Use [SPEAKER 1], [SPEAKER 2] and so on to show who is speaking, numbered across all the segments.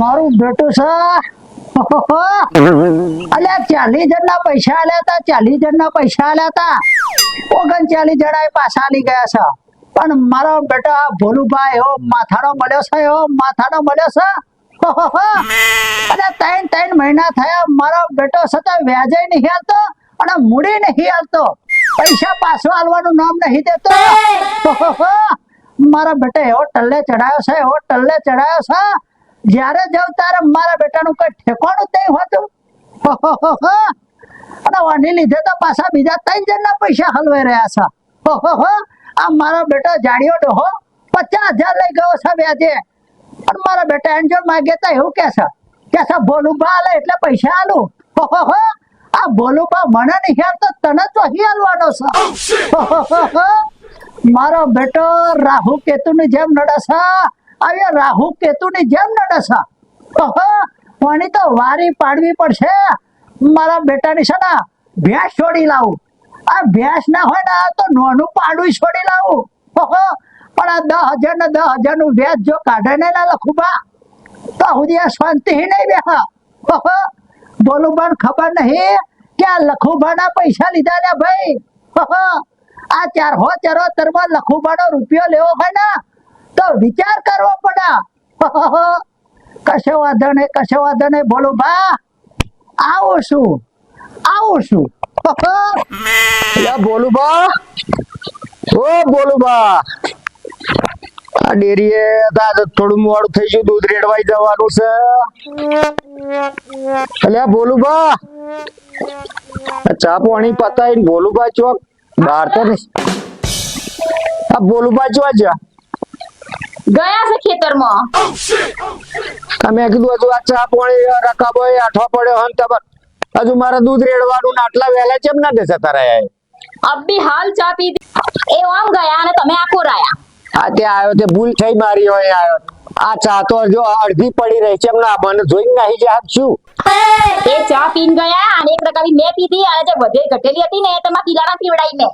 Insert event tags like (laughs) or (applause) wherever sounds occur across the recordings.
[SPEAKER 1] મારું બેટું છે. અલ્યા ચાલીસ જણના પૈસા આલ્યા હતા ચાલીસ જણના પૈસા આલ્યા હતા. ઓગણચાલીસ જણા પાછા આલી ગયા છે. પણ મારો બેટો ભોલુભાઈ એવો માથાનો મળ્યો છે એવો માથાનો મળ્યો છે. અને ત્રણ ત્રણ મહિના થયા મારો બેટો સતત વ્યાજે નહીં હાલતો અને મૂડી નહીં હાલતો. પૈસા પાછો હાલવાનું નામ નહીં દેતો. મારા બેટા એવો ટલ્લે ચડાયો છે એવો ટલ્લે ચડાયો છે. જ્યારે જાઉં ત્યારે મારા બેટાનું કઈ ઠેકાણું નહીં હોતું. અને આની લીધે તો પાછા બીજા ત્રણ જણના પૈસા હલવાઈ રહ્યા છે. આ મારા બેટા જાણ્યો જાડિયો ડોહો પચાસ હજાર લઈ ગયો છે વ્યાજે. પણ મારા બેટા એન્જલ માંગે તો એવું કે છે કે છે, ભોલુભા આલે એટલે પૈસા આલું. આ ભોલુભા મને નહીં તો તને તો અહીં હાલવાનો છે. મારો બેટો રાહુ કેતુની જેમ નડે છે આવ્યો રાહુ કેતુની જેમ નડે છે પાણી તો વારી પાડવી પડશે. મારા બેટાની છે ને ભેંસ છોડી લાવું. આ ભેંસ ના હોય ને, તો નોનું પાડું છોડી લાવું. પણ આ દસ હજાર ને દસ હજારનું વ્યાજ જો કાઢે ને ના લખુબા તો સુધી આ શાંતિ નહીં બેહા. પણ ખબર નહીં કે આ લખુબાના પૈસા લીધા ને ભાઈ. આ ચાર હો ચરોતરમાં લખુબાનો રૂપિયો લેવો હોય ને, તો વિચાર કરવો પડે. (laughs) કશો વાંધો નહીં, કશો વાંધો નહીં, બોલું બા. આવું છું આવું
[SPEAKER 2] અલ્યા (laughs) બોલુબા ઓ બોલુબા આ ડેરીએ થોડું મોડું થઈ ગયું, દૂધ રેડવાઈ જવાનું છે. અલ્યા બોલુબા આ ચા પાણી બોલું બોલુબા ચોક. બહાર તો નહીં. આ બોલુબા ચો છે
[SPEAKER 3] ગયા છે ખેતરમાં.
[SPEAKER 2] અમે કીધું હજુ આ ચા પાણી રકાબો એ આઠવા પડ્યો હન તબર. હજુ મારે દૂધ રેડવાનું આટલા વહેલા કેમ ના દેશે તારા
[SPEAKER 3] અબી હાલ ચા પી એ આમ ગયા અને તમે આખો રાયા.
[SPEAKER 2] આ તે આવ્યો તે ભૂલ થઈ મારી હોય આવ્યો આ ચા તો જો અડધી પડી રહી છે એમના મને જોઈને જે હાથ છું
[SPEAKER 3] એ ચા પીન ગયા અને એક પ્રકારની મેં પીધી અને જે વધે ઘટેલી હતી ને એ તમારા પીલાના પીવડાઈ મેં.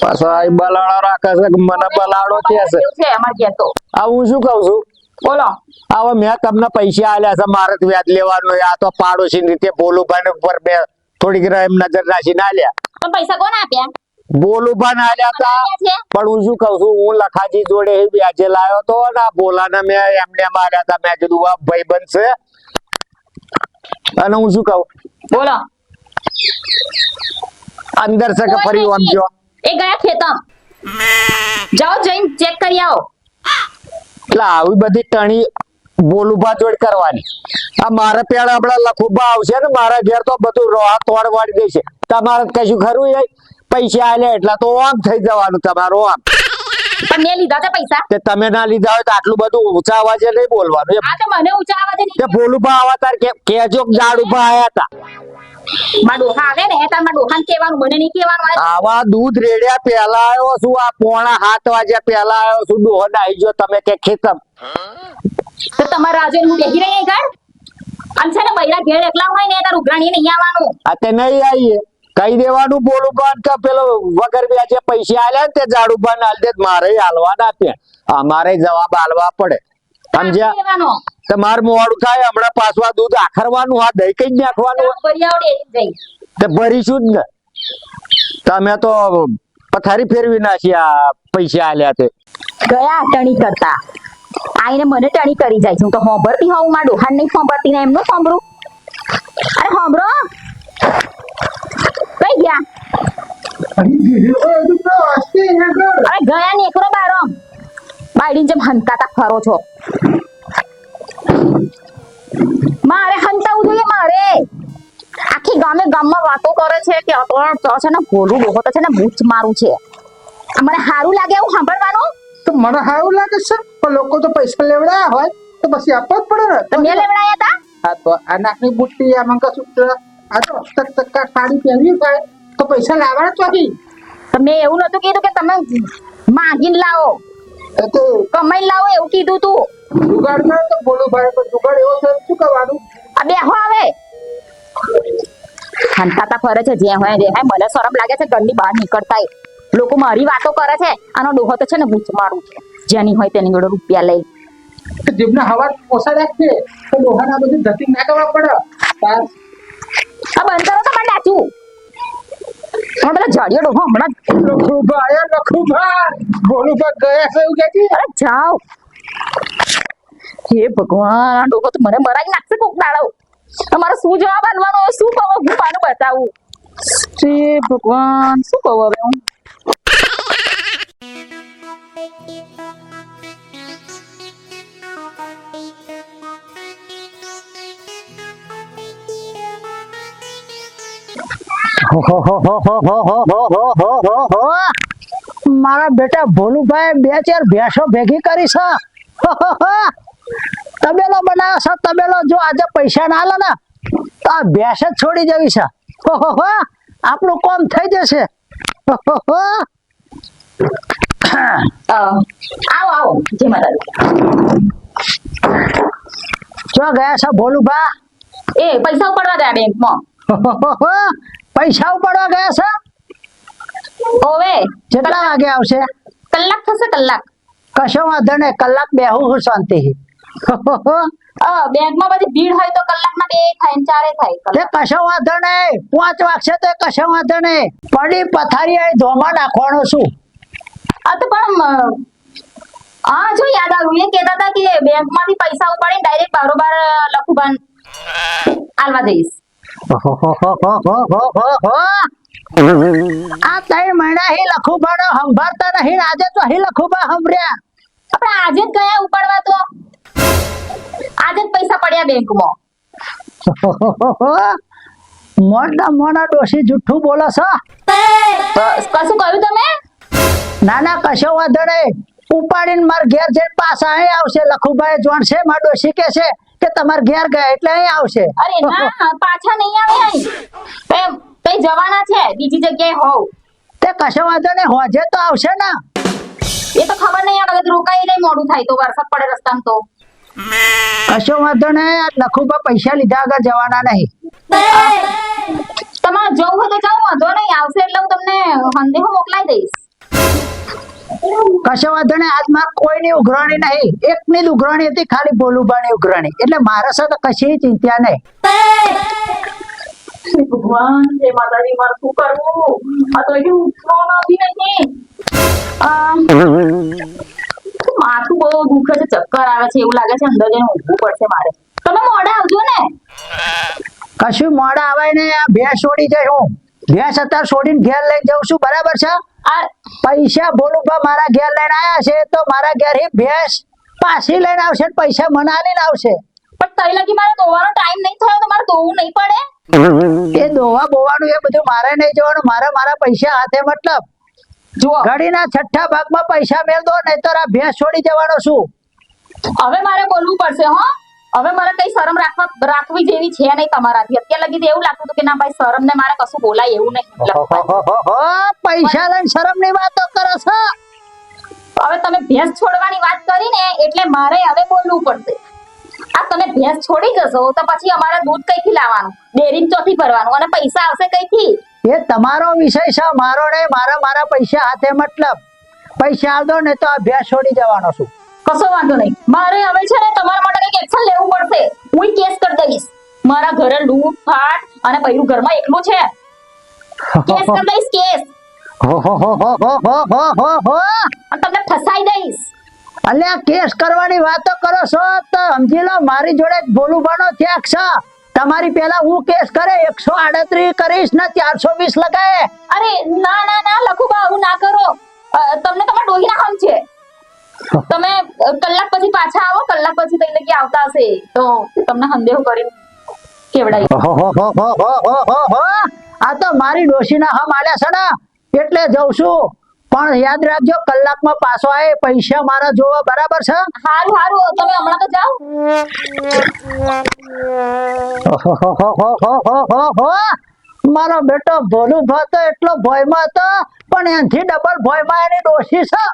[SPEAKER 2] પાછો આ બલાડો રાખે છે મને બલાડો કે છે?
[SPEAKER 3] અમાર કે તો.
[SPEAKER 2] આ હું શું કઉ છું?
[SPEAKER 3] બોલો.
[SPEAKER 2] હવે મેં તમને પૈસા આલ્યા છે મારે વ્યાજ લેવાનો આ તો પાડોશી રીતે બોલુભાઈ ઉપર બે થોડીક એમ નજર રાખીને આલ્યા.
[SPEAKER 3] પૈસા કોણ આપ્યા?
[SPEAKER 2] બોલુભા પણ આલ્યા હતા. પણ હું શું કઉ છું હું લખાજી જોડે વ્યાજે લાવ્યો હતો ને બોલાને મેં એમને માર્યા હતા. મેં કીધું આ ભાઈ બનશે. અને હું શું કહું?
[SPEAKER 3] બોલો.
[SPEAKER 2] અંદર છે કે ફરી આમ જો.
[SPEAKER 3] એ ગયા ખેતમ. જાઓ જઈને ચેક કરી આવો.
[SPEAKER 2] એટલે આવી બધી ટણી બોલુભા જોડ કરવાની. આ મારે પેલા આપડા લખુભા આવશે ને મારા ઘેર તો બધું રોહા તોડ વાળી દેશે તમારે કશું ખરું યાર પૈસા આલે એટલા તો આમ થઈ જવાનું તમારું આમ
[SPEAKER 3] પણ મેં લીધા હતા પૈસા.
[SPEAKER 2] કે તમે ના લીધા હોય તો આટલું બધું ઊંચા અવાજે નહીં બોલવાનું એમ.
[SPEAKER 3] આ તો મને ઊંચા આવાજે
[SPEAKER 2] કે બોલુભા આવા તાર કે કેજો કે જાડુભા આયા હતા
[SPEAKER 3] માં ડોહા આવે ને તારમાં ડોહાને કહેવાનું મને નહીં કહેવાનું
[SPEAKER 2] આવા. દૂધ રેડ્યા પેલા આવ્યો છું આ પોણા હાથ વાગ્યા પેલા આવ્યો છું ડોહો નાઈ જો તમે કે ખેતમ.
[SPEAKER 3] તો તમારા રાજુ હું બેસી રહી ઘર? અને છે ને બૈરા ઘેર એકલા હોય ને તાર ઉઘરાણી નહીં આવવાનું.
[SPEAKER 2] આ તે નહીં આવીએ. કઈ દેવાનું? બોલું પણ કે પેલો વગર વ્યાજે પૈસા આલ્યા ને તે જાડુ પણ હાલ દે. મારે હાલવાના ત્યાં. અમારે જવાબ હાલવા પડે. સમજ્યા? તમારે મોડું થાય. હમણાં પાછવા દૂધ આખરવાનું આ દહીં કઈ નાખવાનું? તે ભરીશું જ ને. તમે તો પથારી ફેરવી નાખી આ પૈસા આલ્યા તે.
[SPEAKER 3] ગયા ટણી કરતા. આઈને મને ટણી કરી જાય. છે હું તો હોંભરતી હોઉં માં ડોહાન નહીં હોંભરતી ને એમનું હોંભરું. અરે હોંભરો. કઈ ગયા? અરે ગયા ને એકરો બારો. બાયડી જેમ હંતાતા ફરો છો. મારે હંતાવું જોઈએ મારે. આખી ગામે ગામમાં વાતો કરે છે કે અતોડ તો છે ને ભોલું ડોહો તો છે ને બૂચ મારું છે. મને સારું લાગે એવું સાંભળવાનું?
[SPEAKER 4] તો મને સારું લાગે છે પણ લોકો તો પૈસા લેવડાયા હોય તો પછી આપવા જ પડે ને.
[SPEAKER 3] તો મેં લેવડાયા હતા
[SPEAKER 4] હા તો આ નાખની બુટ્ટી આ મંગળસૂત્ર આ તો પૈસા લાવવાના તો નહીં
[SPEAKER 3] મેં એવું નતું કીધું કે તમે માંગીને લાવો.
[SPEAKER 4] તો
[SPEAKER 3] કમાઈને લાવો એવું કીધું તું.
[SPEAKER 4] જુગાડમાં તો બોલું ભાઈ પણ જુગાડ એવો છે શું કરવાનું?
[SPEAKER 3] આ બેહો આવે હંતાતા ફરે છે જે હોય જે મને શરમ લાગે છે ઘરની બહાર નીકળતા લોકો મારી વાતો કરે છે આનો ડોહો તો છે ને બૂચ મારું છે. જેની હોય તેની જોડે રૂપિયા લઈ.
[SPEAKER 4] જીભના હવા પોસાડ્યા છે તો ડોહાના બધું ધતી ના કરવા પડે.
[SPEAKER 3] આ બંધ કરો તો મને ડાચું હવે પેલા જાડિયો ડોહો હમણાં.
[SPEAKER 4] લખુભા આયા લખુભા ભોલુભા ગયા છે એવું કે છે
[SPEAKER 3] અરે જાઓ. હે ભગવાન આ ડોહો તો મને મરાઈ નાખશે કોક દાડો. તમારે શું જવાબ આનવાનો? શું કહો? હું પાનું બતાવું. હે ભગવાન શું કહો હવે હું?
[SPEAKER 1] મારા બેટા ભોલુભાઈ બે ચાર ભેંસો ભેગી કરી છે. તબેલો બનાવ્યો છે. તબેલો જો આજે પૈસા ના લે ને તો આ ભેંસ જ છોડી જવી છે. આપણું કોમ થઈ જશે.
[SPEAKER 3] આવો આવો
[SPEAKER 1] જો ગયા છે ભોલુભા?
[SPEAKER 3] એ પૈસા ઉપાડવા ગયા બેંકમાં. (laughs)
[SPEAKER 1] પૈસા ઉપાડવા ગયા છે
[SPEAKER 3] ઓવે
[SPEAKER 1] કેટલા વાગે આવશે?
[SPEAKER 3] કલાક થશે કલાક.
[SPEAKER 1] કશો વાંધો નહીં કલાક બેહું હું શાંતિ (laughs)
[SPEAKER 3] બેંકમાં બધી ભીડ હોય તો કલાકમાં બે થાય ને ચારે થાય
[SPEAKER 1] તે કશો વાંધો નહીં પાંચ વાગશે તો કશો વાંધો નહીં. પડી પથારી અહીં ધોમાં નાખવાનો છું.
[SPEAKER 3] આ તો પણ હા જો યાદ આવ્યું એ કહેતા હતા કે બેંકમાંથી પૈસા ઉપાડીને ડાયરેક્ટ બારોબાર લખું બંધ આલવા જઈશ.
[SPEAKER 1] આ ત્રણ મહિના હી લખુબાનો સંભાળતા નહીં. આજે તો હી લખુબા સંભળ્યા.
[SPEAKER 3] આપણે આજે જ ગયા ઉપાડવા તો. આજે જ પૈસા પડ્યા બેંકમાં.
[SPEAKER 1] મોટા મોટા ડોશી જુઠ્ઠું બોલો છો.
[SPEAKER 3] કશું કહ્યું તમે?
[SPEAKER 1] ના ના કશો વાંધો નહીં. ઉપાડીને માર ઘેર જઈને પાછા અહીં આવશે. લખુભાઈ જોણશે મારા ડોશી કે છે કે તમાર ઘેર ગયા એટલે અહીં આવશે.
[SPEAKER 3] અરે ના પાછા નહીં આવે અહીં. કઈ કઈ જવાના છે બીજી જગ્યાએ હોવ.
[SPEAKER 1] તે કશો વાંધો નહીં હોજે તો આવશે ને.
[SPEAKER 3] એ તો ખબર નહીં આવે કદાચ રોકાઈ નહીં મોડું થાય તો વરસાદ પડે રસ્તામાં તો.
[SPEAKER 1] કશો વાંધો નહીં આ લખુબા પૈસા લીધા આગળ જવાના નહીં.
[SPEAKER 3] તમારે જવું હોય તો જવું વાંધો નહીં આવશે એટલે હું તમને સંદેહો મોકલાઈ દઈશ.
[SPEAKER 1] કશો વાંધો નહીં કોઈની ઉઘરાણી નહીં. એકની જ ઉઘરાણી હતી ખાલી બોલુબાની ઉઘરાણી. એટલે મારા સાથે કશી ચિંતા નહીં.
[SPEAKER 3] ભગવાન જય માતાજી મારે શું કરવું? આ તો હજી ઉઠવાનો નથી માથું બહુ દુખે છે ચક્કર આવે છે એવું લાગે છે અંદર જઈને ઊંઘવું પડશે મારે. તમે મોડે આવજો ને.
[SPEAKER 1] કશું મોડા આવે ને આ ભેંસ છોડી જાય હું. ભેંસ અત્યારે છોડીને ઘેર લઈને જાઉં છું બરાબર છે?
[SPEAKER 3] આ
[SPEAKER 1] પૈસા ભોળુભા મારા ઘેર લઈને આવ્યા છે તો મારા ઘેર હી ભેંસ પાછી લઈને આવશે પૈસા મને આલીને આવશે.
[SPEAKER 3] પણ તઈ લગી મારે દોવાનો ટાઈમ નહીં થયો તો મારે દોવું નહીં પડે.
[SPEAKER 1] એ દોવા બોવાનું એ બધું મારે નહીં જવાનું મારે મારા પૈસા હાથે મતલબ.
[SPEAKER 3] જુઓ.
[SPEAKER 1] ઘડીના છઠ્ઠા ભાગમાં પૈસા મેળ દો નહીં તો આ ભેંસ છોડી જવાનો છું.
[SPEAKER 3] હવે મારે બોલવું પડશે હો. હવે મારે કઈ શરમ રાખવા રાખવી જેવી છે નહીં તમારાથી. અત્યારે લગી એવું લાગતું હતું કે ના ભાઈ શરમ ને મારે કશું બોલાય એવું નહીં.
[SPEAKER 1] પૈસા લઈને શરમની વાતો કરો છો.
[SPEAKER 3] હવે તમે ભેંસ છોડવાની વાત કરી ને એટલે મારે હવે બોલવું પડશે. આ તમે ભેંસ છોડી જશો તો પછી અમારે દૂધ કઈથી લાવવાનું? ડેરી ચોથી ભરવાનું અને પૈસા આવશે કઈથી?
[SPEAKER 1] એ તમારો વિષય છે મારો નહીં મારા મારા પૈસા હાથે મતલબ. પૈસા આલ ને તો આ ભેંસ છોડી જવાનો છું.
[SPEAKER 3] કશો વાંધો નહીં. મારે હવે છે ને તમારા માટે કંઈક એક્શન લેવું પડશે. હું કેસ કરી દઈશ. મારા ઘરે લૂંટ ફાટ અને પૈરું ઘરમાં એકલું છે. કેસ કરી દઈશ કેસ. તમને ફસાઈ દઈશ.
[SPEAKER 1] અલ્યા કેસ કરવાની વાતો કરો છો તો સમજી લો મારી જોડે ભોલુભાનો ચેક છે. તમારી પેલા હું કેસ કરે એકસો આડત્રીસ કરીશ ને ચારસો વીસ લગાય.
[SPEAKER 3] અરે ના ના ના લખુબા આવું ના કરો. તમને તમારા ડોહીના હમ છે. તમે કલાક પછી પાછા આવો કલાક પછી તઈને કે આવતા હશે તો તમને સંદેહ કરી
[SPEAKER 1] કેવડાય આ તો મારી ડોશીના હમ આલ્યા છે ને એટલે જઉં છું પણ યાદ રાખજો કલાકમાં પાછો આવે પૈસા મારા જોવા બરાબર છે
[SPEAKER 3] હારું હારું તમે હમણાં તો જાઓ.
[SPEAKER 1] મારો બેટો ભોલુ ભાતો એટલો ભયમાં હતો, પણ એનથી ડબલ ભયમાં એની ડોશી છે.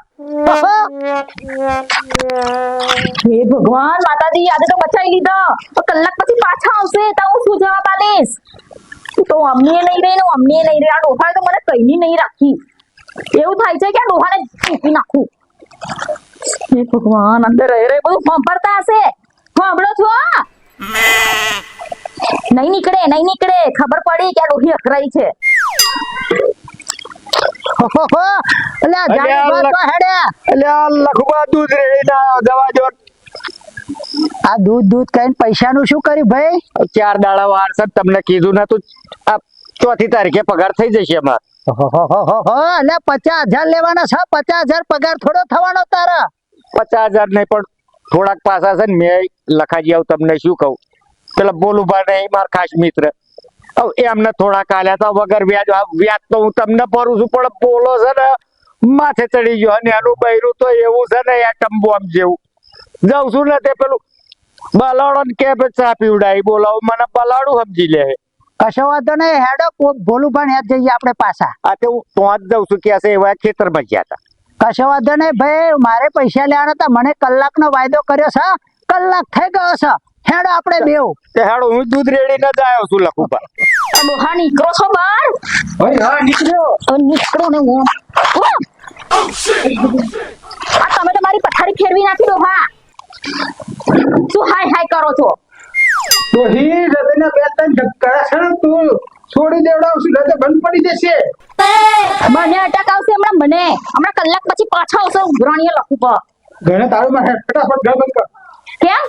[SPEAKER 3] હે ભગવાન, માતાજી, આજે તો બચાવી લીધો. તો કલાક પછી પાછા આવશે, તો હું શું જવાબ આલીશ તો અમને નહીં રહે ને અમને નહીં રહે આ ડોફાએ તો મને કઈની નહીં રાખી. એવું થાય છે કે ડોહાને ચૂપી નાખું? હે ભગવાન, અંદર રહી રહી, બધું સાંભળતા હશે? સાંભળો છો? નહીં નીકળે નહીં નીકળે. ખબર પડી કે આ અકરાઈ છે.
[SPEAKER 1] આ
[SPEAKER 2] દૂધ
[SPEAKER 1] દૂધ શું કર્યું ભાઈ?
[SPEAKER 2] ચાર દાડા વાર તમને કીધું નતું આ ચોથી તારીખે પગાર થઈ જશે અમાર.
[SPEAKER 1] એટલે પચાસ હજાર લેવાના છે. પચાસ હજાર પગાર થોડો થવાનો તારા.
[SPEAKER 2] પચાસ હજાર નહીં પણ થોડાક પાસા છે ને મેં લખાજી આવું તમને શું કહું. પેલા બોલુભાઈ નહીં મારા ખાસ મિત્ર. એમને થોડાક આલ્યા હતા વગર વ્યાજ. વ્યાજ તો હું તમને ભરું છું પણ બોલો છે ને માથે ચડી ગયો. અને એનું બૈરું તો એવું છે ને આ ટંબોમ જેવું. જાઉં છું ને તે પેલું બલાડો ને કે ચા પીવડાવી. બોલાવો મને બલાડું સમજી લે.
[SPEAKER 1] કશો વાંધો નહીં હેડો કો- ભોલું પણ યાદ જઈએ આપણે પાછા.
[SPEAKER 2] આ તે હું તો જ જાઉં છું કે છે એવા ખેતરમાં ગયા હતા
[SPEAKER 1] કશો વાંધો નહીં ભાઈ મારે પૈસા લેવાના હતા. મને કલાકનો વાયદો કર્યો છે કલાક થઈ ગયો છે. હેડો આપણે બેવ
[SPEAKER 2] તે હાડો હું દૂધ રેડી ન જાયો છું લખુભા
[SPEAKER 3] આ ડોહા નીકળો છો બાર
[SPEAKER 4] ભાઈ હા નીકળ્યો.
[SPEAKER 3] હવે નીકળો ને હું. આ તમે તો મારી પથારી ફેરવી નાખી ડોહા. શું હાય હાય કરો છો?
[SPEAKER 4] તો હી રવિના બે ત્રણ ધક્કા છે ને તું. છોડી દેવડાવશું નહીં તો બંધ પડી જશે.
[SPEAKER 3] મને અટક આવશે હમણાં મને. હમણાં કલાક પછી પાછા આવશે ઉઘરાણીએ લખું પર
[SPEAKER 4] ઘરે તારું માં ફટાફટ ઘર બંધ કર.
[SPEAKER 3] કેમ?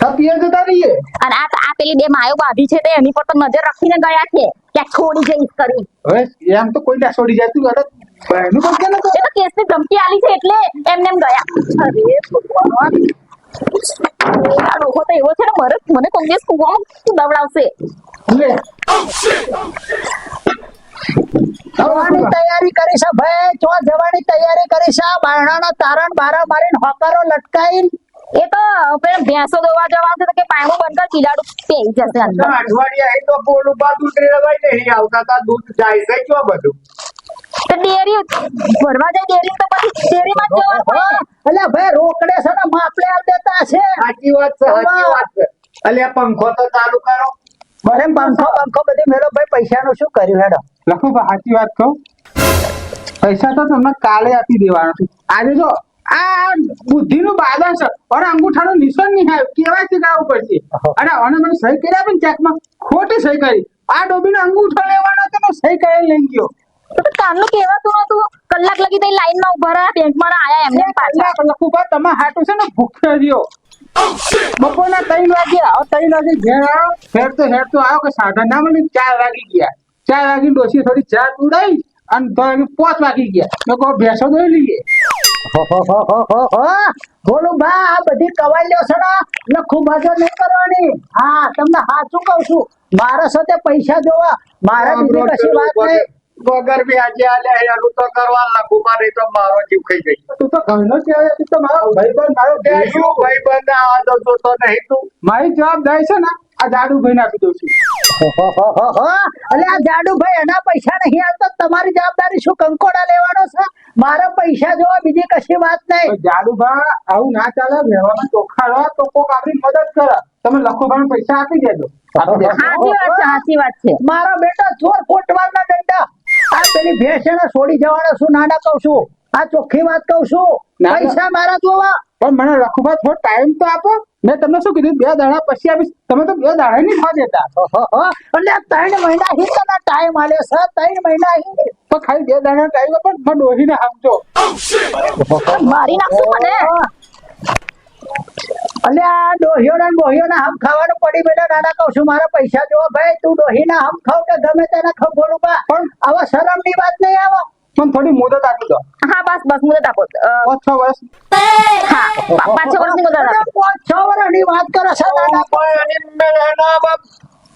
[SPEAKER 4] તા જતા રહીએ.
[SPEAKER 3] અને આ આ પેલી બે માયો બાંધી છે તે એની પર તો નજર રાખીને ગયા છે. ક્યાંક છોડી જઈશ કરી
[SPEAKER 4] હવે એમ તો કોઈ ના છોડી અરે બહેનું પણ કે
[SPEAKER 3] તો કેસની ધમકી આલી છે એટલે એમને એમ ગયા. અરે ભગવાન. ડોહો તો એવો છે ને મરે મને દિવસ કૂવામાં દવડાવશે
[SPEAKER 4] લે.
[SPEAKER 1] જવાની તૈયારી કરી છે ભાઈ ચો જવાની તૈયારી કરી છે તારણ બારા મારીને હોકારો લટકાઈને
[SPEAKER 3] એ તો પેલા ભેંસો દોવા જવાનું છે કે પાયણું બંધ કર કીડાડું પેઈ જશે અંદર.
[SPEAKER 2] અઠવાડિયા એ તો બોલુભા દૂધ રેડવાય નહીં આવતા તા દૂધ જાય છે ક્યાં બધું.
[SPEAKER 3] તો ડેરી ભરવા જાય ડેરી તો પછી ડેરીમાં જ જવાનું
[SPEAKER 1] એટલે ભાઈ રોકડે છે ને માપલે આલ દેતા છે.
[SPEAKER 2] સાચી વાત છે સાચી વાત છે. અલ્યા પંખો તો ચાલુ કરો.
[SPEAKER 1] બરે પંખો પંખો બધી મેળો ભાઈ પૈસાનું શું કર્યું હેડો?
[SPEAKER 4] લખો બા, સાચી વાત કહું. પૈસા તો તમને કાલે આપી દેવાનો છે. આજે જો આ બુદ્ધિ નું બાદલ છે. અને અંગૂઠાનું નિશાન નહીં આવ્યું. કેવાયસી કરાવવું પડશે અને અને મને સહી કરી આપી ને ચેકમાં? ખોટી સહી કરી. આ ડોબીનો અંગૂઠો લેવાનો હતો સહી કરી લઈ ગયો.
[SPEAKER 3] કામનું કહેવાતું નતું કલાક લગી તઈ લાઈનમાં ઊભા રહ્યા બેંકમાં આયા એમને એમ પાછા.
[SPEAKER 4] કલાક લખું તમે હાટું છે ને ભૂખ્યો રહ્યો બપોરના ત્રણ વાગે આવો ત્રણ વાગે ઘેર આવ્યો તો તો આવ્યો કે સાધન ના મળી ચાર વાગી ગયા. ચાર વાગી ડોસી થોડી ચા ઉડાઈ અને પાંચ વાગી ગયા. મેં કહો ભેંસો દોઈ લઈએ.
[SPEAKER 1] બોલું ભા આ બધી કવાલીઓ છે લખું બાજો નહીં કરવાની. હા તમને સાચું કહું છું? મારા સાથે પૈસા જોવા. મારે બીજી કશી વાત નહીં.
[SPEAKER 2] વગર વ્યાજે આલ્યા એનું તો કરવા લખુભા નહીં તો મારો જીવ ખાઈ જાય
[SPEAKER 4] તું તો ઘરનો કહેવાય તું તો મારો ભાઈબંધ મારો
[SPEAKER 2] તે શું ભાઈ આ તો જોતો નહીં તું.
[SPEAKER 4] મારી જવાબદારી છે ને આ દાડુ ભાઈ આપી દઉં છું. (laughs)
[SPEAKER 1] એટલે આ જાડુભાઈ એના પૈસા નહીં આવતો. તમારી જવાબદારી શું? કંકોડા લેવાનો છે? મારા પૈસા જોવા બીજી કશી વાત નહીં.
[SPEAKER 4] જાડુભા આવું ના ચાલે. વ્યવહારમાં ચોખ્ખા તો કોક આપણી મદદ કરે. તમે લખો ભાઈ પૈસા આપી દેજો.
[SPEAKER 3] સાચી વાત છે સાચી વાત છે.
[SPEAKER 1] મારો બેટો ચોર કોટવાલના દંડા આ પેલી ભેંસ એને છોડી જવાનો શું નાના કહું છું. આ ચોખ્ખી વાત કહું છું.
[SPEAKER 4] ના, ના.
[SPEAKER 1] પૈસા મારા જોવા.
[SPEAKER 4] પણ મને લખુભા થોડો ટાઈમ તો આપો. મેં તમને શું કીધું? બે દાડા પછી આપીશ તમે તો બે દાડા નહીં થવા દેતા.
[SPEAKER 1] એટલે ત્રણ મહિના હી તને ટાઈમ આલે સર ત્રણ મહિના હી
[SPEAKER 4] તો ખાલી બે દાડા ટાઈમ પણ પણ ડોહીને સમજો
[SPEAKER 3] મારી નાખશું મને?
[SPEAKER 1] અલે આ ડોહીઓ ને ડોહીઓ ના હમ ખાવાનું પડી બેટા નાના કહું છું મારા પૈસા જોવો. ભાઈ તું ડોહી ના હમ ખાવ કે ગમે તેના ખબર
[SPEAKER 4] પણ
[SPEAKER 1] આવા શરમની વાત નહીં આવો.
[SPEAKER 4] મને થોડી મુદત આપી દો.
[SPEAKER 3] હા બસ બસ મુદત આપો.
[SPEAKER 4] પાંચ છ વર્ષ.
[SPEAKER 3] હા પાંચ છ વર્ષની મુદત આપો.
[SPEAKER 1] પાંચ છ વર્ષની વાત કરો છો દાદા
[SPEAKER 2] પણ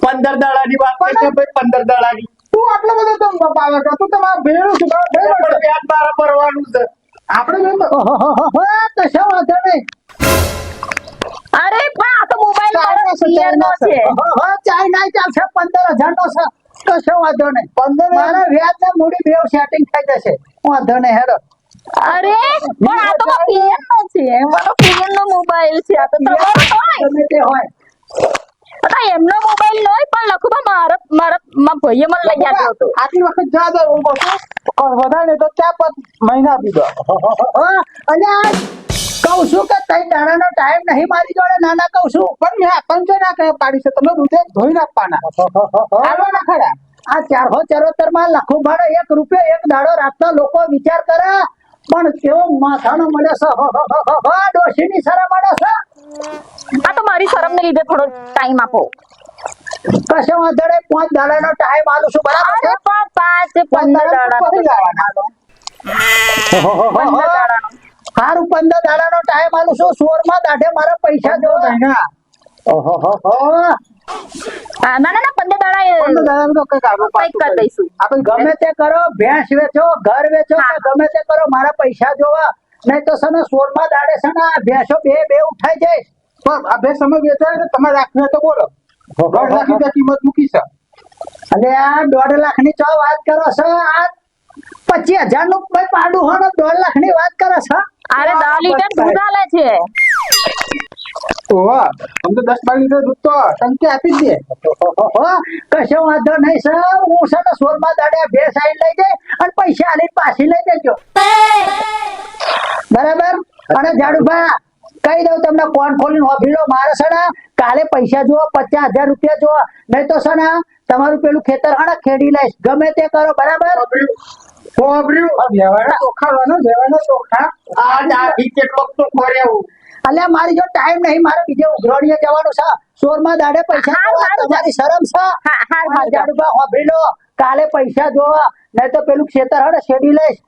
[SPEAKER 2] પંદર દાડાની વાત કરે છે ભાઈ પંદર દાડાની.
[SPEAKER 4] તું આટલો બધો તો પાવે છે? તું તમારા ભેળું છું ભેળું
[SPEAKER 2] પણ વ્યાજ મારા ભરવાનું છે.
[SPEAKER 4] આપણે
[SPEAKER 1] ઓહોહોહો, તો શું વાંધો નહીં.
[SPEAKER 3] અરે પણ આ તો મોબાઈલ મારો છે
[SPEAKER 1] ઓહોહો, ચાઇના ચાલશે પંદર હજાર નો છે. કશો વાંધો નહીં. પંદર મારા વ્યાજ ને મૂડી બેવ સેટિંગ થઈ જશે. વાંધો નહીં હેડો.
[SPEAKER 3] અરે પણ આ તો પિયર નો છે. મારો પિયર નો મોબાઈલ છે. આ તો તમારો હોય.
[SPEAKER 1] ગમે તે હોય.
[SPEAKER 3] અતા એમનો મોબાઈલ નોય પણ લખું મારા મારા માં ભાઈએ મને લઈ આવ્યો હતો.
[SPEAKER 4] આટલી વખત જવા દો હું કહું વધારે તો ચાર પાંચ મહિના
[SPEAKER 1] પીધો. અને કહું છું કે તઈ દાડાનો ટાઈમ નહીં મારી જોડે નાના કહું છું.
[SPEAKER 4] પણ મેં પંચો ના કહે પાડી છે. તમે દૂધે ધોઈ નાખવાના. આલો ના ખરા.
[SPEAKER 1] આ ચારસો ચરોતરમાં લાખો ભાડે એક રૂપિયો, એક દાડો રાખતા લોકો વિચાર કરે, પણ કેવો માથાનો મળે છે. ડોશીની શરમ મળે છે.
[SPEAKER 3] આ તો મારી શરમને લીધે થોડો ટાઈમ આપો.
[SPEAKER 1] કશો વાંધો નહીં પાંચ દાડાનો ટાઈમ આલું છું બરાબર છે?
[SPEAKER 3] પાંચ પંદર દાડા
[SPEAKER 4] પછી
[SPEAKER 3] પંદર દાડાનો.
[SPEAKER 1] સારું પંદર દાડાનો ટાઈમ આલું છું સોરમાં દાઢે મારા પૈસા જો
[SPEAKER 3] ના ના ના પંદર દાડા
[SPEAKER 1] ગમે તે કરો ભેંસ વેચો ઘર વેચો ગમે તે કરો મારા પૈસા જોવા. નહીં તો છે ને સોળમાં દાડે છે ને ભેંસો બે બે ઉઠાઈ જઈશ
[SPEAKER 4] પણ આ બે સમય વેચાય તો તમારે રાખવી હોય તો બોલો. દોઢ લાખ રૂપિયા કિંમત મૂકી છે.
[SPEAKER 1] અને આ દોઢ લાખની ચો વાત કરો છો? આ પચીસ હજારનું ભાઈ પાડું હોય દોઢ લાખની વાત કરો છો?
[SPEAKER 3] અરે દસ લીટર દૂધ આલે છે.
[SPEAKER 4] ઓહો આમ દસ બાર લીટર દૂધ તો. ટંકી આપી દે.
[SPEAKER 1] ઓહો, કશો વાંધો નહીં સર. હું છે ને સોરમાં દાડે ભેંસ આઈ લઈ જાય અને પૈસા આલી પાછી લઈ દેજો બરાબર? અને જાડુભા કહી દઉં તમને? કોણ ખોલીને ઓફીલો મારે છે ને કાલે પૈસા જુઓ પચાસ હજાર રૂપિયા જુઓ. નહીં તો છે ને તમારું પેલું ખેતર હણે ખેડી લઈશ. ગમે તે કરો બરાબર? અલ્યા મારી જો ટાઈમ નહીં મારે બીજે ઉઘરાણીએ જવાનું છે. ચોરમાં દાડે પૈસા જોવા તમારી શરમ છે?
[SPEAKER 3] હજાર રૂપિયા હા,
[SPEAKER 1] લો કાલે પૈસા જોવા નહીં તો પેલું ખેતર હડે ખેડી લઈશ.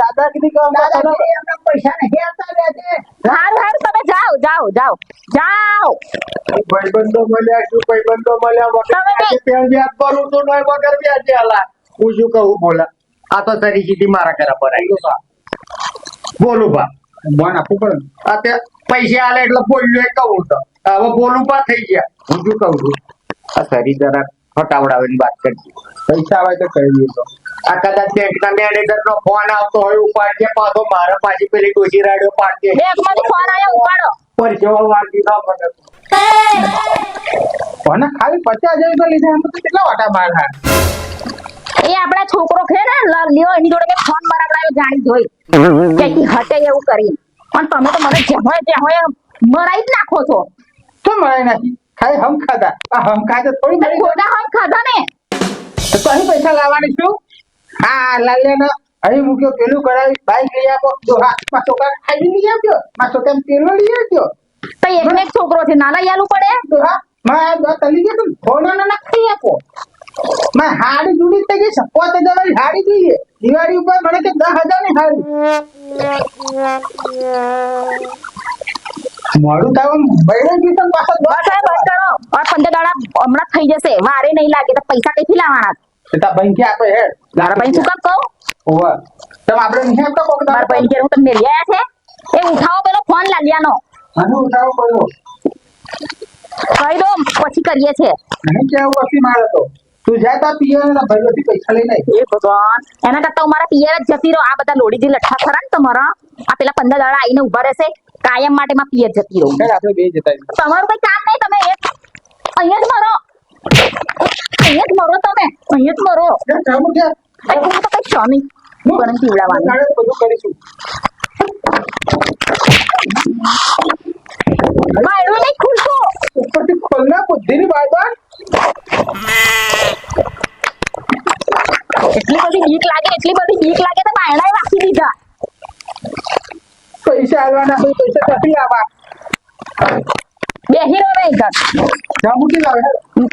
[SPEAKER 4] દાદાગીરી
[SPEAKER 1] દાદાગીરી પૈસા નહીં આપતા વ્યાજે.
[SPEAKER 3] હારું હારું તમે જાઓ જાઓ જાઓ જાઓ.
[SPEAKER 2] ભાઈબંધો મળ્યા શું ભાઈબંધો મળ્યા? વગર પેણ વ્યાજ ભરું તો નોય વગર વ્યાજે આલા હું શું કહું બોલા. આ તો તારી સીધી મારા ઘરે પર આવી બોલું બા.
[SPEAKER 4] બોન આપવું પડે
[SPEAKER 2] આ તે પૈસા આલે એટલે બોલ્યો એ કહું તો. હવે બોલું બા થઈ ગયા. હું શું કહું છું? આ સરી જરા ફટાવડાવીને વાત કરજે.
[SPEAKER 4] પૈસા આવે તો કહી તો.
[SPEAKER 2] આ કદાચ બેંકના મેનેજરનો ફોન આવતો હોય ઉપાડજે પાછો. મારા પાછી પેલી ડોજી રાડ્યો પાડજે.
[SPEAKER 3] ફોન આવ્યો ઉપાડો.
[SPEAKER 2] પરસેવો વાળતી ના મને
[SPEAKER 4] કોને ખાલી પચાસ હજાર રૂપિયા લીધા એમ તો કેટલા વાટા માર હા
[SPEAKER 3] એ આપણા છોકરો છે ને લ્યો એની જોડે ફોન મરાવડાયો જાણી જોઈ. કે હટે એવું કરી. પણ તમે તો મને જે હોય જે હોય મરાઈ જ નાખો છો.
[SPEAKER 4] તો મળે નથી ખાલી હમ ખાધા. આ હમ ખાધા થોડી
[SPEAKER 3] ખોટા હમ ખાધા ને?
[SPEAKER 4] તો અહીં પૈસા લાવવાની છું? હા લાલ્યાને અહીં મૂક્યો પેલું કરાવી બાઈક લઈ આપો. જો હા માં છોકરા ખાઈ લઈ આવજો માં છોકરા પેલો લઈ આવજો
[SPEAKER 3] તો એકને એક છોકરો છે નાના યાલું પડે?
[SPEAKER 4] તો હા માં તલી ગયો તો ફોન ના ખાઈ આપો. માં હાડી જુડી થઈ ગઈ પોતે જવાની હાડી જોઈએ. દિવાળી ઉપર મને કે દસ હજારની હાડી. મોડું થાય બૈરા છે પાછો
[SPEAKER 3] બસ બસ કરો. હવે પંદર દાડા હમણાં થઈ જશે. વારે નહીં લાગે તો પૈસા કઈથી લાવવાના?
[SPEAKER 4] તા ભાઈ કે આપે હેડ
[SPEAKER 3] મારા ભાઈ શું કહું?
[SPEAKER 4] ઓવા તમે આપણે નહીં આપતા કોક
[SPEAKER 3] મારા ભાઈ કે હું તમને લઈ આવ્યા છે? એ ઉઠાવો પેલો ફોન લાલિયાનો
[SPEAKER 4] આનો ઉઠાવો કર્યો
[SPEAKER 3] કહી દો પછી કરીએ છે.
[SPEAKER 4] નહીં કેવું વસ્તી મારે તો? તું જા તા પિયર ના ભાઈઓથી પૈસા લઈને
[SPEAKER 3] એ ભગવાન. એના કરતા મારા પિયર જ જતી રહો. આ બધા લોડી જે લઠ્ઠા ખરા ને તમારા. આ પેલા પંદર દાડા આવીને ઊભા રહેશે. કાયમ માટે માં પિયર જતી રહો.
[SPEAKER 4] આપણે બે જતા
[SPEAKER 3] તમારું કઈ કામ નહીં તમે એક. અહીંયા જ મરો. અહીંયા જ મરો તમે. અહીંયા જ મરો. હું તો કઈ છો નહીં. હું પીવડાવવાનું.
[SPEAKER 4] બધું કરીશું.
[SPEAKER 3] મારું નહીં ખુલતો
[SPEAKER 4] ઉપરથી ખોલના બુદ્ધિની બાબત
[SPEAKER 3] એટલી બધી બીક લાગે એટલી બધી બીક લાગે તો બાયણાએ રાખી દીધા.
[SPEAKER 4] પૈસા આવવાના પૈસા ક્યાંથી લાવવા
[SPEAKER 3] બેસી રહો ને ઘર.
[SPEAKER 4] જા લાવે. હેડ.